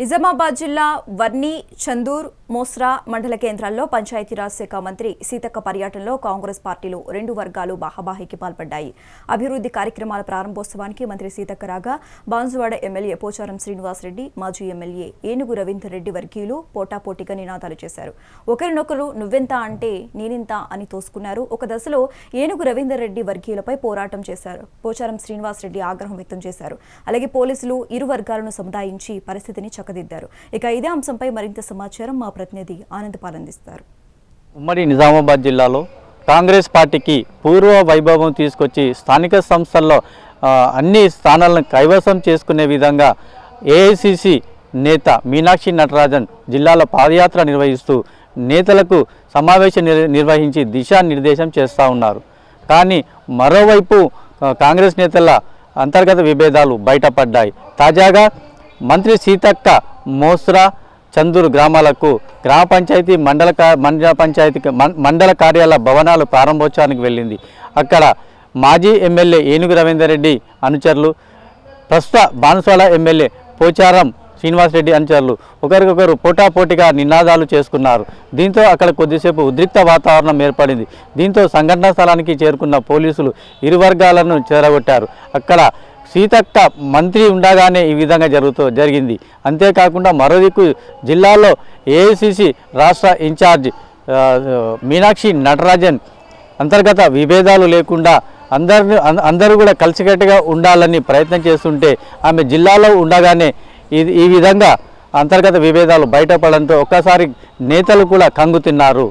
నిజామాబాద్ జిల్లా వర్ని చందూర్ మోస్రా మండల కేంద్రాల్లో పంచాయతీరాజ్ శాఖ మంత్రి సీతక్క పర్యటనలో కాంగ్రెస్ పార్టీలు రెండు వర్గాలు బాహాబాహికి పాల్పడ్డాయి. అభివృద్ధి కార్యక్రమాల ప్రారంభోత్సవానికి మంత్రి సీతక్క రాగా బాన్సువాడ ఎమ్మెల్యే పోచారం శ్రీనివాసరెడ్డి మాజీ ఎమ్మెల్యే ఏనుగు రవీందర్ రెడ్డి వర్గీయులు పోటాపోటీగా నినాదాలు చేశారు. ఒకరినొకరు నువ్వెంత అంటే నేనింత అని తోసుకున్నారు. ఒక దశలో ఏనుగు రవీందర్ రెడ్డి వర్గీయులపై పోరాటం చేశారు. పోచారం శ్రీనివాసరెడ్డి ఆగ్రహం వ్యక్తం చేశారు. అలాగే పోలీసులు ఇరు వర్గాలను సముదాయించి పరిస్థితిని చక్కదిద్దారు. ఇక ఇదే అంశంపై మరింత సమాచారం మా ప్రతినిధి ఆనంద్ పాలందిస్తారు ఉమ్మడి నిజామాబాద్ జిల్లాలో కాంగ్రెస్ పార్టీకి పూర్వ వైభవం తీసుకొచ్చి స్థానిక సంస్థల్లో అన్ని స్థానాలను కైవసం చేసుకునే విధంగా ఏఐసిసి నేత మీనాక్షి నటరాజన్ జిల్లాలో పాదయాత్ర నిర్వహిస్తూ నేతలకు సమావేశం నిర్వహించి దిశానిర్దేశం చేస్తూ ఉన్నారు. కానీ మరోవైపు కాంగ్రెస్ నేతల అంతర్గత విభేదాలు బయటపడ్డాయి. తాజాగా మంత్రి సీతక్క మోస్రా చందూరు గ్రామాలకు గ్రామ పంచాయతీ మండల మండల పంచాయతీ మండల కార్యాలయ భవనాలు ప్రారంభోత్సవానికి వెళ్ళింది. అక్కడ మాజీ ఎమ్మెల్యే ఏనుగు రవీందర్ రెడ్డి అనుచరులు ప్రస్తుత బాన్స్వాడ ఎమ్మెల్యే పోచారం శ్రీనివాసరెడ్డి అనుచరులు ఒకరికొకరు పోటాపోటీగా నినాదాలు చేసుకున్నారు. దీంతో అక్కడ కొద్దిసేపు ఉద్రిక్త వాతావరణం ఏర్పడింది. దీంతో సంఘటనా స్థలానికి చేరుకున్న పోలీసులు ఇరు వర్గాలను చేరగొట్టారు. అక్కడ సీతక్క మంత్రి ఉండగానే ఈ విధంగా జరుగుతూ జరిగింది. అంతేకాకుండా మరో దిక్కు జిల్లాలో ఏఐసిసి రాష్ట్ర ఇన్ఛార్జ్ మీనాక్షి నటరాజన్ అంతర్గత విభేదాలు లేకుండా అందరిని అందరూ కూడా కలిసికట్టుగా ఉండాలని ప్రయత్నం చేస్తుంటే ఆమె జిల్లాలో ఉండగానే ఇది ఈ విధంగా అంతర్గత విభేదాలు బయటపడడంతో ఒక్కసారి నేతలు కూడా కంగుతున్నారు.